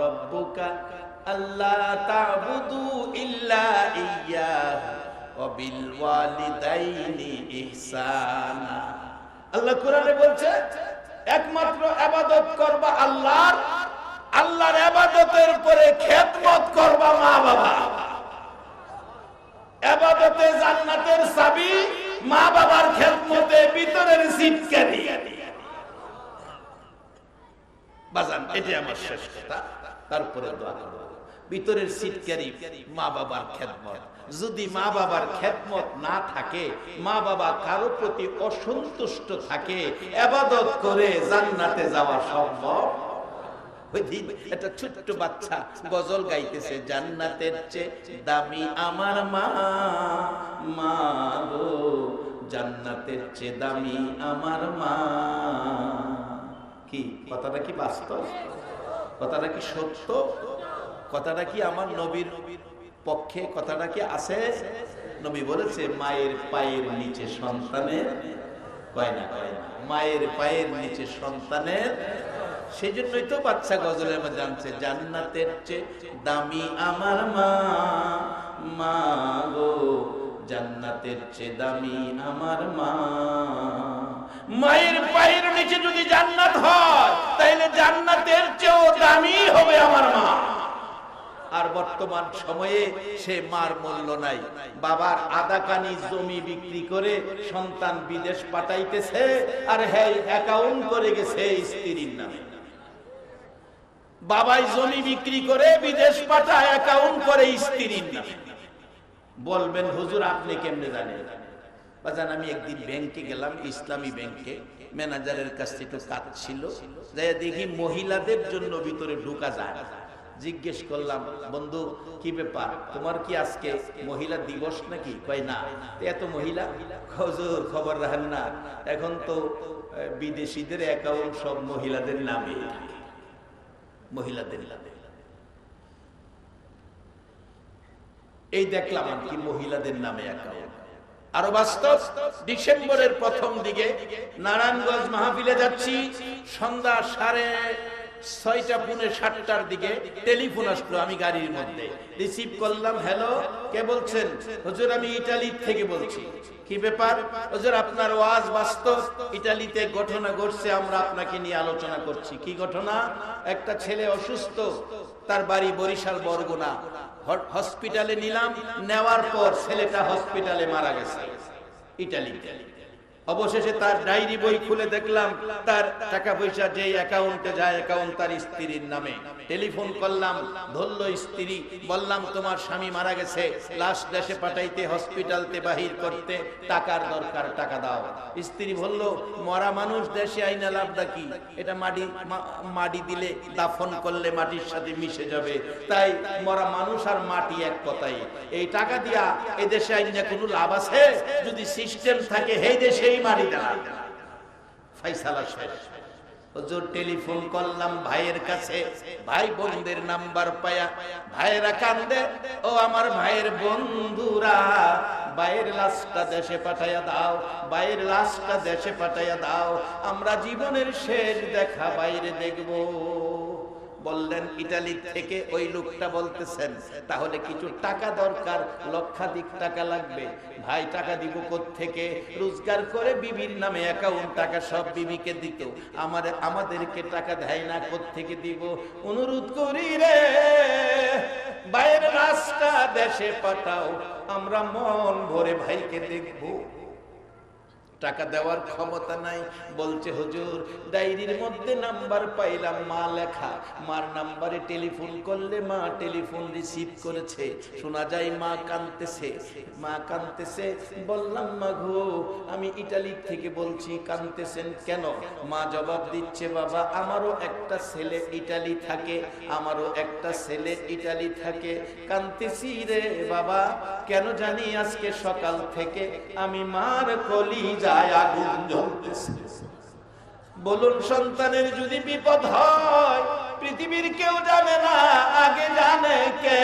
রাব্বুকা আল্লা তা'বুদু ইল্লা ইয়্যাহু ওয়া বিল আল্লাহ কোরআনে বলছে, একমাত্র ইবাদত করবা আল্লাহর আল্লাহর ইবাদতের পরে খেদমত করবা মা বাবা। এবাদতে জান্নাতের চাবি মা বাবার খেদমতে ভিতরের সিটকারি বাজান এটি আমার শেষ কথা। তারপরে দোয়া করব ভিতরের সিটকারি মা বাবার খেদমত। যদি মা বাবার খেদমত না থাকে মা বাবা কারও প্রতি অসন্তুষ্ট থাকে এবাদত করে জান্নাতে যাওয়া সম্ভব? একটা ছোট্ট বাচ্চা গজল গাইতেছে জান্নাতের চেয়ে দামি আমার মা মা গো জান্নাতের চেয়ে দামি আমার মা। কি? কথাটা কি বাস্তব? কথাটা কি সত্য? কথাটা কি আমার নবীর পক্ষে? কথাটা কি আছে? নবী বলেছে, মায়ের পায়ের নিচে সন্তানের মায়ের পায়ের নিচে সন্তানের সেই জন্যই তো বাচ্চা গজলের মধ্যে জানছে জান্নাতের চেয়ে দামি আমার মা মা গো, জান্নাতের চেয়ে দামি আমার মা। মায়ের পায়ের নিচে যদি জান্নাত হয় তাহলে জান্নাতের চেয়েও দামি হবে আমার মা। আর বর্তমান সময়ে সে মার মূল্য নাই। বাবার আধা কানি জমি বিক্রি করে সন্তান বিদেশ পাঠাইতেছে, আর হ্যাঁ অ্যাকাউন্ট করে গেছে স্ত্রীর নামে। বাবাই জমি বিক্রি করে বিদেশ পাঠায়, অ্যাকাউন্ট করে স্ত্রীর নামে। বলবেন, হুজুর, আপনি কেমনে জানেন? বাজান, আমি একদিন ব্যাংকে গেলাম, ইসলামী ব্যাংকে। ম্যানেজারের কাছ থেকে কাজ ছিল। যাই দেখি মহিলাদের জন্য ভিতরে ঢুকা যায়। জিজ্ঞেস করলাম, বন্ধু, কি ব্যাপার? তোমার কি আজকে মহিলা দিবস নাকি? কয়, না। এত মহিলা? হজুর, খবর রাখেন না। এখন তো বিদেশিদের অ্যাকাউন্ট সব মহিলাদের নামে। মহিলাদের নামে। এই দেখলাম আর কি মহিলাদের নামে অ্যাকাউন্ট আরও বাস্তব, ডিসেম্বরের প্রথম দিকে নারায়ণগঞ্জ মাহফিলে যাচ্ছি। সন্ধ্যা সাড়ে ছয়টা, পুনে সাতটার দিকে টেলিফোন আসলো আমি গাড়ির মধ্যে। রিসিভ করলাম, হ্যালো, কে বলছেন? হুজুর, আমি ইটালি থেকে বলছি। কি ব্যাপার? হুজুর, আপনার ওয়াজ বাস্তব। ইটালিতে ঘটনা ঘটছে, আমরা আপনাকে নিয়ে আলোচনা করছি। কি ঘটনা? একটা ছেলে অসুস্থ, তার বাড়ি বরিশাল বরগুনা। হসপিটালে নিলাম নেওয়ার পর ছেলেটা হসপিটালে মারা গেছে। ইটালিতে। অবশেষে তার ডায়েরি বই খুলে দেখলাম, তার টাকা পয়সা যে অ্যাকাউন্টে যায়, অ্যাকাউন্ট তার স্ত্রীর নামে। টেলিফোন করলাম, ধরল স্ত্রী, বললাম, তোমার স্বামী মারা গেছে, লাশ দেশে পাঠাইতে, হসপিটালতে বাহির করতে, টাকার দরকার, টাকা দাও। স্ত্রী বলল, মরা মানুষ দেশে আইনা লাভটা কি? এটা মাটি মাটি দিলে দাফন করলে মাটির সাথে মিশে যাবে। তাই মরা মানুষ আর মাটি এক কথাই। এই টাকা দিয়া এই দেশে আইনা কোনো লাভ আছে? যদি সিস্টেম থাকে এই দেশেই মাটি দেওয়া ফাইসালা শেষ হুজুর টেলিফোন করলাম ভাইয়ের কাছে, ভাই বোনদের নাম্বার পায়া, ভাইয়েরা কান্দে, ও আমার ভাইয়ের বন্ধুরা, ভাইয়ের লাশটা দেশে পাঠাইয়া দাও, ভাইয়ের লাশটা দেশে পাঠাইয়া দাও, আমরা জীবনের শেষ দেখা বাইরে দেখব। বললেন ইটালি থেকে ওই লোকটা বলতেছেন, তাহলে কিছু টাকা দরকার, লক্ষাধিক টাকা লাগবে। ভাই, টাকা দিব থেকে রোজগার করে বিবির নামে অ্যাকাউন্ট টাকা সব বিবিকে দিত। আমার, আমাদেরকে টাকা দেয় না থেকে দিব? অনুরোধ করি রে, বাইরের রাস্তা দেশে পাঠাও, আমরা মন ভরে ভাইকে দেখব। টাকা দেওয়ার ক্ষমতা নাই। বলছে, হুজুর, ডায়েরির মধ্যে নাম্বার পাইলাম, মা লেখা। মার নাম্বারে টেলিফোন করলে মা টেলিফোন রিসিভ করেছে। শোনা যায় মা কানতেছে মা কানতেছে বললাম, মা গো, আমি ইটালি থেকে বলছি কানতেছেন কেন? মা জবাব দিচ্ছে, বাবা, আমারও একটা ছেলে ইটালি থাকে, আমারও একটা ছেলে ইটালি থাকে। কানতেছি রে বাবা, কেন জানি আজকে সকাল থেকে আমি মার কলি আগুন জ্বলতেছে। বলুন, সন্তানের যদি বিপদ হয়, পৃথিবীর কেউ জানে না, আগে জানে কে?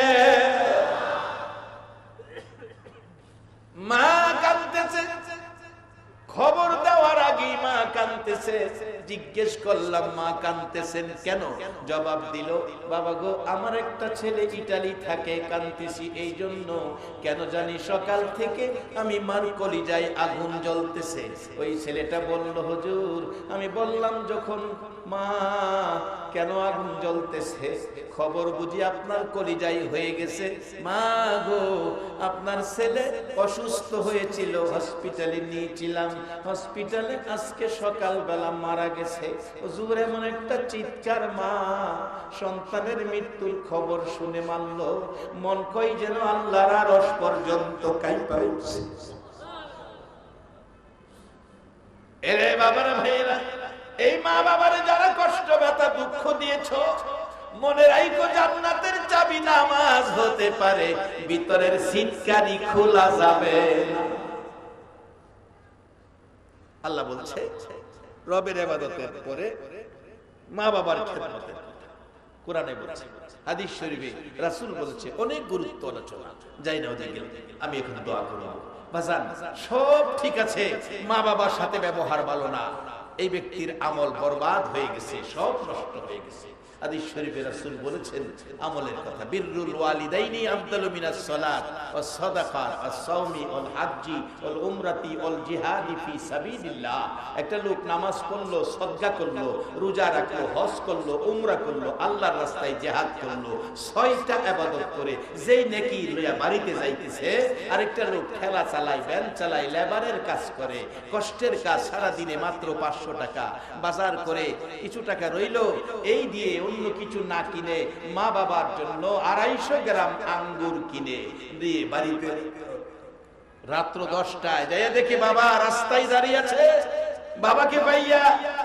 মা কানতেছে খবর দেওয়ার আগে মা কাঁদতেছে। জিজ্ঞেস করলাম, মা কানতেছেন কেন? জবাব দিল, বাবা গো, আমার একটা ছেলে ইটালি থাকে কান্তিছি এই জন্য কেন জানি সকাল থেকে আমি মার কলিজায় আগুন জ্বলতেছে। ওই ছেলেটা বলল, হুজুর, আমি বললাম যখন, মা, কেন আগুন জ্বলতেছে? খবর বুঝি আপনার কলিজাই হয়ে গেছে। মা গো, আপনার ছেলে অসুস্থ হয়েছিল, হসপিটালে নিয়েছিলাম। হসপিটালে আজকে সকালবেলা মারা গেছে। হুজুর এমন একটা চিৎকার, মা, সন্তানের মৃত্যুর খবর শুনে মানল মন কই যেন আল্লাহর আরশ পর্যন্ত কাইপা উঠছে। এরে এই মা যারা কষ্ট, ব্যথা, দুঃখ দিয়েছ, মনে রাইকো জান্নাতের চাবি নামাজ হতে পারে, ভিতরের খোলা যাবে। আল্লাহ বলছে রবের এবাদতের পরে মা বাবার খেদমতের। কোরআনে বলছে, হাদিস শরীফে রাসূল বলেছে, অনেক গুরুত্ব আলোচনা। যাই না ওদের গেল। আমি এখন দোয়া করব। বাজান সব ঠিক আছে, মা বাবার সাথে ব্যবহার ভালো না। এই ব্যক্তির আমল বরবাদ হয়ে গেছে, সব নষ্ট হয়ে গেছে। একটা লোক নামাজ পড়ল সদকা করল, রোজা রাখল, হজ করল, উমরা করল, আল্লাহর রাস্তায় জিহাদ করল, ছয়টা ইবাদত করে যেই নেকি বাড়িতে যাইতেছে, আরেকটা লোক ঠেলা চালায়, ভ্যান চালায়, লেবারের কাজ করে, কষ্টের কাজ সারা দিনে মাত্র পাঁচশো টাকা। বাজার করে কিছু টাকা রইল, এই দিয়ে অন্য কিছু না কিনে মা বাবার জন্য আড়াইশো গ্রাম আঙ্গুর কিনে দিয়ে বাড়িতে রাত্র দশটায় যাইয়া দেখি বাবা রাস্তায় দাঁড়িয়ে আছে। বাবাকে পাইয়া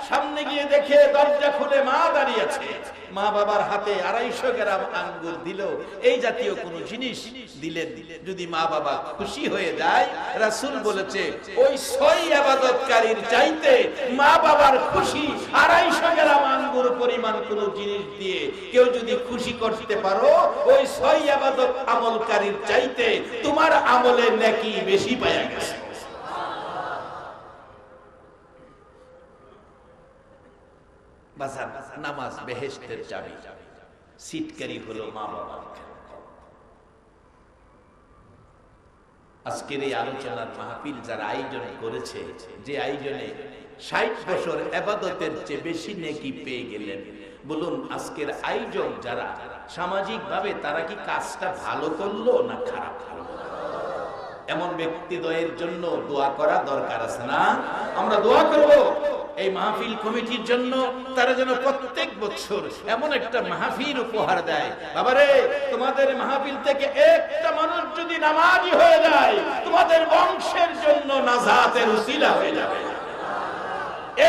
সামনে গিয়ে দেখে দরজা খুলে মা দাঁড়িয়ে আছে মা বাবার হাতে আড়াইশো গ্রাম আঙ্গুর দিল। এই জাতীয় কোন জিনিস দিলেন যদি মা বাবা খুশি হয়ে যায়, রাসূল বলেছে, ওই ছয় আবাদতকারীর চাইতে মা বাবার খুশি আড়াইশো গ্রাম আঙ্গুর পরিমাণ কোন জিনিস দিয়ে কেউ যদি খুশি করতে পারো, ওই ছয় আবাদত আমলকারীর চাইতে তোমার আমলের নাকি বেশি পাওয়া গেছে। বাজার নামাজ বেহেশতের চাবি সিটকারি হলো মা বাবা আজকের এই আলোচনার মাহফিল যারা আয়োজন করেছে, যে আয়োজনে ষাট বছর এবাদতের চেয়ে বেশি নেকি পেয়ে গেলেন। বলুন, আজকের আয়োজক যারা সামাজিক ভাবে তারা কি কাজটা ভালো করল না খারাপ করল? এমন ব্যক্তিদ্বয়ের জন্য দোয়া করা দরকার আছে না? আমরা দোয়া করব। এই মাহফিল কমিটির জন্য তারা যেন প্রত্যেক বছর এমন একটা মাহফিল উপহার দেয়। বাবারে, তোমাদের মাহফিল থেকে একটা মানুষ যদি নামাজি হয়ে যায়, তোমাদের বংশের জন্য নাজাতের উসিলা হয়ে যাবে।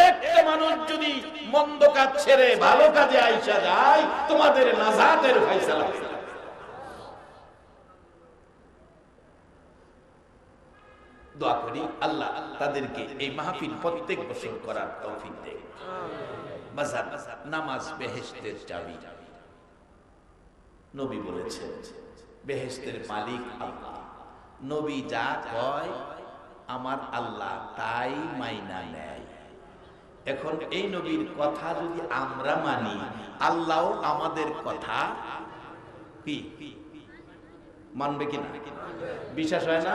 একটা মানুষ যদি মন্দ কাজ ছেড়ে ভালো কাজে আইসা যায়, তোমাদের নাজাতের ফয়সালা হয়ে যাবে দোয়া করি আল্লাহ তাদেরকে এই মাহফিল প্রত্যেক বছর করার তৌফিক দেয় বাজার নামাজ বেহেশতের চাবি। নবী বলেছেন, বেহেশতের মালিক আল্লাহ। নবী যা কয়, আমার আল্লাহ তাই মাইনা নেয়। এখন এই নবীর কথা যদি আমরা মানি, আল্লাহ আমাদের কথা মানবে কিনা? বিশ্বাস হয় না?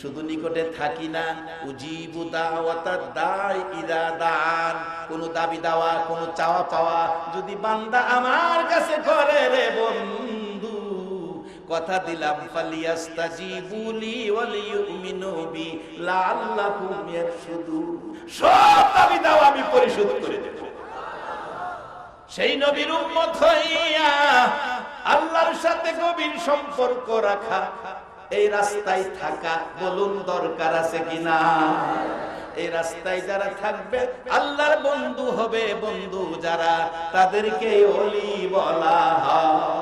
শুধু নিকটে থাকি না। উজিবু দাই ইদা দান। কোন দাবি দাওয়া, কোন চাওয়া পাওয়া যদি বান্দা আমার কাছে করে রে বন্ধু, কথা দিলাম সব দাবি দাওয়া আমি পরিশোধ করে দেব। সেই নবীর উম্মত হইয়া আল্লাহর সাথে গভীর সম্পর্ক রাখা এই রাস্তায় থাকা বলুন দরকার আছে কিনা? এই রাস্তায় যারা থাকবে, আল্লাহর বন্ধু হবে বন্ধু যারা, তাদেরকে অলি বলা হয়।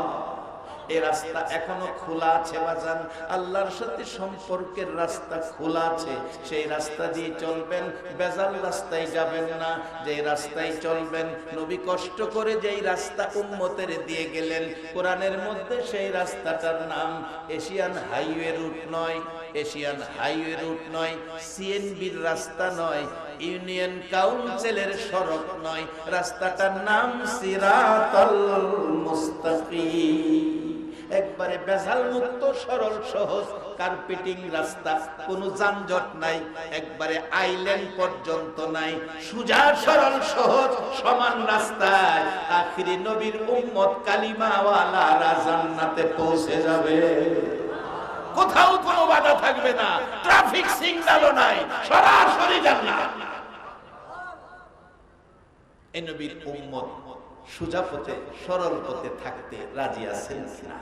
এই রাস্তা এখনও খোলা আছে, বাজান। আল্লাহর সাথে সম্পর্কের রাস্তা খোলা আছে। সেই রাস্তা দিয়ে চলবেন, বেজাল রাস্তায় যাবেন না। যে রাস্তায় চলবেন, নবী কষ্ট করে যেই রাস্তা উম্মতের দিয়ে গেলেন, কোরআনের মধ্যে সেই রাস্তাটার নাম এশিয়ান হাইওয়ে রুট নয়, এশিয়ান হাইওয়ে রুট নয়, সিএনবির রাস্তা নয়, ইউনিয়ন কাউন্সিলের সড়ক নয়। রাস্তাটার নাম সিরাতাল মুস্তাকিম। বেজাল মুক্ত সরল, সহজ। কার্পেটিং রাস্তা, কোনো যানজট নাই। একবারে আইল্যান্ড পর্যন্ত নাই। সুজা, সরল, সহজ, সমান রাস্তায়। আখিরি নবীর উম্মত কালিমাওয়ালারা জান্নাতে পৌঁছে যাবে। কোথাও কোনো বাধা থাকবে না। ট্রাফিক সিগন্যালও নাই। সরাসরি জান্নাত। এই নবীর উম্মত সুজা পথে, সরল পথে থাকতে রাজি আছেন কিনা?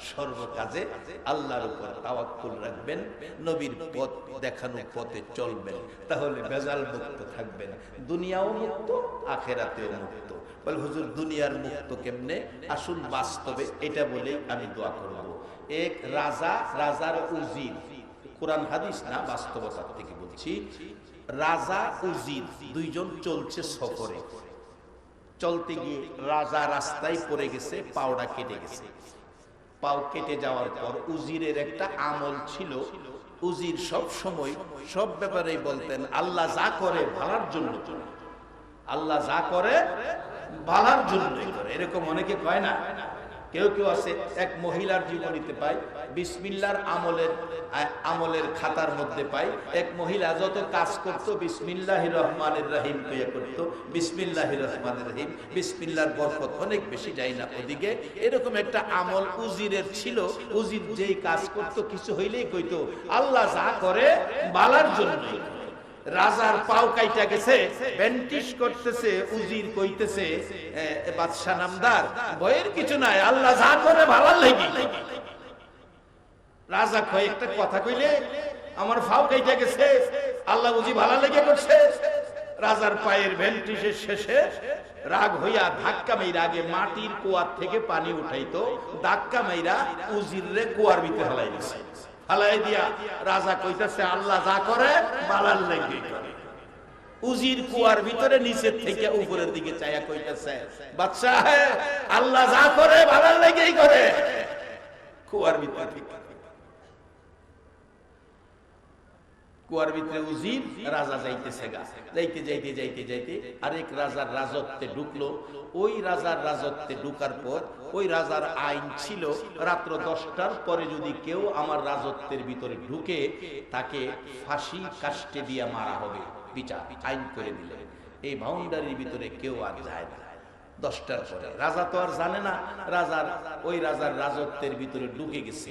সর্বকাজে আল্লাহর উপর তাওয়াক্কুল রাখবেন, নবীর পথ দেখানো পথে চলবেন, তাহলে বেজাল মুক্ত থাকবেন, দুনিয়াও মুক্ত, আখেরাতেও মুক্ত। বলে, হুজুর, দুনিয়ার মুক্ত কেমনে? আসুন, বাস্তবে এটা বলে আমি দোয়া করব। এক, রাজা, রাজার উজির। কোরআন হাদিস না, বাস্তবতার থেকে বলছি। রাজা, উজির, দুইজন চলছে সফরে। চলতে গিয়ে রাজা রাস্তায় পড়ে গেছে, পাওড়া কেটে গেছে। পাও কেটে যাওয়ার পর উজিরের একটা আমল ছিল। উজির সব সময় সব ব্যাপারেই বলতেন, আল্লাহ যা করে ভালার জন্য আল্লাহ যা করে ভালার জন্যই করে। এরকম অনেকে কয় না? কেউ কেউ আছে, এক মহিলার জীবনীতে পাই বিসমিল্লার আমলের আমলের খাতার মধ্যে পাই এক মহিলা যত কাজ করত, বিসমিল্লাহ রহমানের রহিম কইয়া করত, বিসমিল্লাহ রহমানের রহিম, বিসমিল্লার বরকত অনেক বেশি যায় না ওদিকে এরকম একটা আমল উজিরের ছিল, উজির যেই কাজ করত, কিছু হইলেই কইতো, আল্লাহ যা করে, বালার জন্যই। রাজার পাও কাইটা গেছে, ব্যান্টিশ করতেছে, উজির কইতেছে বাদশা নামদার, ভয়ের কিছু নাই, আল্লাহ যা করে ভালো লাগি। রাজা কয় একটা কথা কইলে, আমার ফাও কাইটা গেছে, আল্লাহ বুঝি ভালো লেগে করছে। রাজার পায়ের ভেন্টিসের শেষে রাগ হইয়া ধাক্কা মেয়েরা আগে মাটির কুয়ার থেকে পানি উঠাইতো, ধাক্কা মেয়েরা উজির কুয়ার ভিতরে হালাই দিছে হালাই দিয়া, রাজা কইতাছে, আল্লাহ যা করে বালার লেগে উজির কুয়ার ভিতরে নিচের থেকে উপরের দিকে চাইয়া কইতাছে বাচ্চা আল্লাহ যা করে বালার লেগেই করে? কুয়ার ভিতরে থেকে কুয়ার ভিতরে উজির, রাজা যাইতেছে গা। যাইতে যাইতে যাইতে যাইতে আরেক রাজার রাজত্বে ঢুকলো। ওই রাজার রাজত্বে ঢুকার পর ওই রাজার আইন ছিল, রাত্র দশটার পরে যদি কেউ আমার রাজত্বের ভিতরে ঢুকে, তাকে ফাঁসি কাষ্টে দিয়ে মারা হবে। বিচার, আইন করে দিলেন এই বাউন্ডারির ভিতরে কেউ আর যায় না। দশটার পরে। রাজা তো আর জানে না, রাজার, ওই রাজার রাজত্বের ভিতরে ঢুকে গেছে।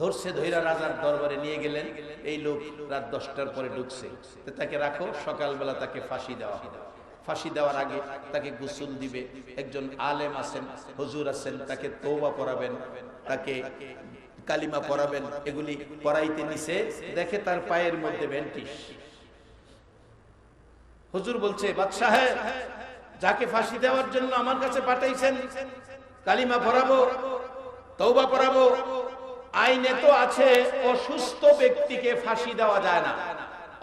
ধরছে ধৈরা রাজার দরবারে নিয়ে গেলেন। এই লোক রাত দশটার পরে ঢুকছে। তাকে রাখো, সকালবেলা তাকে ফাঁসি দেওয়া হবে। ফাঁসি দেওয়ার আগে তাকে গোসল দিবে। একজন আলেম আছেন, হুজুর আছেন, তাকে তৌবা পড়াবেন, তাকে কালিমা পড়াবেন, এগুলি পড়াইতে নিছে। দেখে তার পায়ের মধ্যে ভেন্টিস। হুজুর বলছে, বাদশাহ, যাকে ফাঁসি দেওয়ার জন্য আমার কাছে পাঠাইছেন, কালিমা পড়াবো তৌবা পড়াবো আইনে তো আছে অসুস্থ ব্যক্তিকে ফাঁসি দেওয়া যায় না।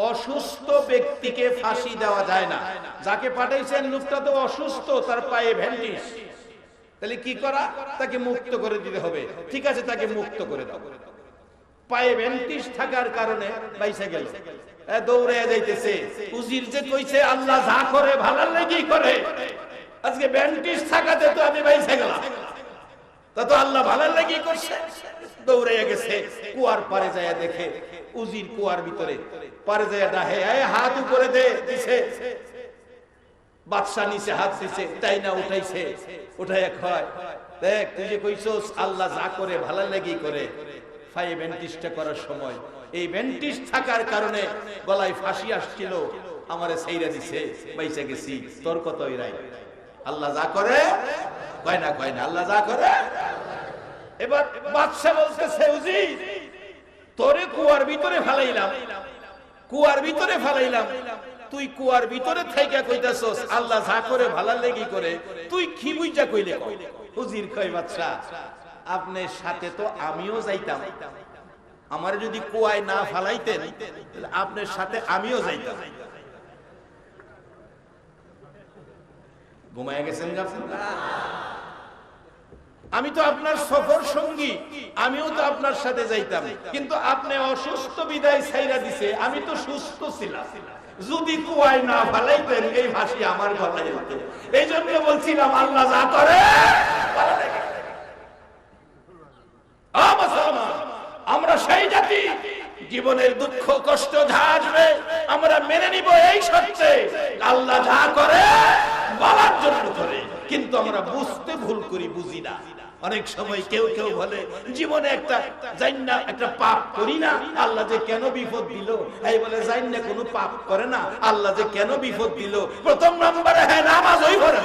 অসুস্থ ব্যক্তিকে ফাঁসি দেওয়া যায় না। যাকে পাঠাইছেন লোকটা তো অসুস্থ, তার পায়ে ভ্যান্ডিস তাহলে কি করা? তাকে মুক্ত করে দিতে হবে। ঠিক আছে, তাকে মুক্ত করে দাও। পায়ে ভ্যান্টিস থাকার কারণে বাইসে গেল। দৌড়ে যাইতেছে। উজির যে কইছে, আল্লাহ যা করে ভালো লেগেই করে। আজকে ভ্যান্টিস থাকাতে তো আমি বাইসে গেলাম। তা তো আল্লাহ ভালো লেগেই করছে। দৌড়ে গেছে, কুয়ার পারে যায় দেখে, উজির কুয়ার ভিতরে, পারে যায় ডাহে হাত উপরে দে দিছে। বাদশা নিচে হাত দিছে তাই না উঠাইছে উঠাই হয় দেখ, তুই যে কইছস, আল্লাহ যা করে ভালো লেগেই করে। ফাই বেন্টিসটা করার সময়, এই বেন্টিস থাকার কারণে গলায় ফাঁসি আসছিল, আমারে সেইরা দিছে বাইসা গেছি, তোর কত রাই আল্লাহ যা করে, কয় না কয় না, আল্লাহ যা করে এবার বাদশা বলতেছে উজির তোরে কুয়ার ভিতরে ফালাইলাম। কুয়ার ভিতরে ফালাইলাম। তুই কুয়ার ভিতরে থাইকা কইতাছস, আল্লাহ যা করে ভালা লেগি করে। তুই কি বুঝা কইলে? হুজির কয় বাচ্চা আপনার সাথে তো আমিও যাইতাম। আমার যদি কুয়ায় না ফালাইতেন আপনার সাথে আমিও যাইতাম। ঘুমায় গেছেন গা আপনারা? আমি তো আপনার সফর সঙ্গী, আমিও তো আপনার সাথে যাইতাম। কিন্তু আপনি অসুস্থ বিদায় ছাইরা দিছে, আমি তো সুস্থ ছিলাম। যদি কুয়ায় না ফালাইতেন, এই ভাসি আমার গলায় হতো। এই জন্য বলছিলাম, আল্লাহ যা করে আমরা সেই জাতি, জীবনের দুঃখ, কষ্ট যা আসবে আমরা মেনে নিব এই সত্যে আল্লাহ যা করে, বলার জন্য করে কিন্তু আমরা বুঝতে ভুল করি, বুঝি না। অনেক সময় কেউ কেউ বলে, জীবনে একটা জাইন্না, একটা পাপ করি না। আল্লাহ যে কেন বিপদ দিল? এই বলে, জাইন্না না কোনো পাপ করে না। আল্লাহ যে কেন বিপদ দিল? প্রথম নম্বরে হ্যাঁ নামাজ ওই করে।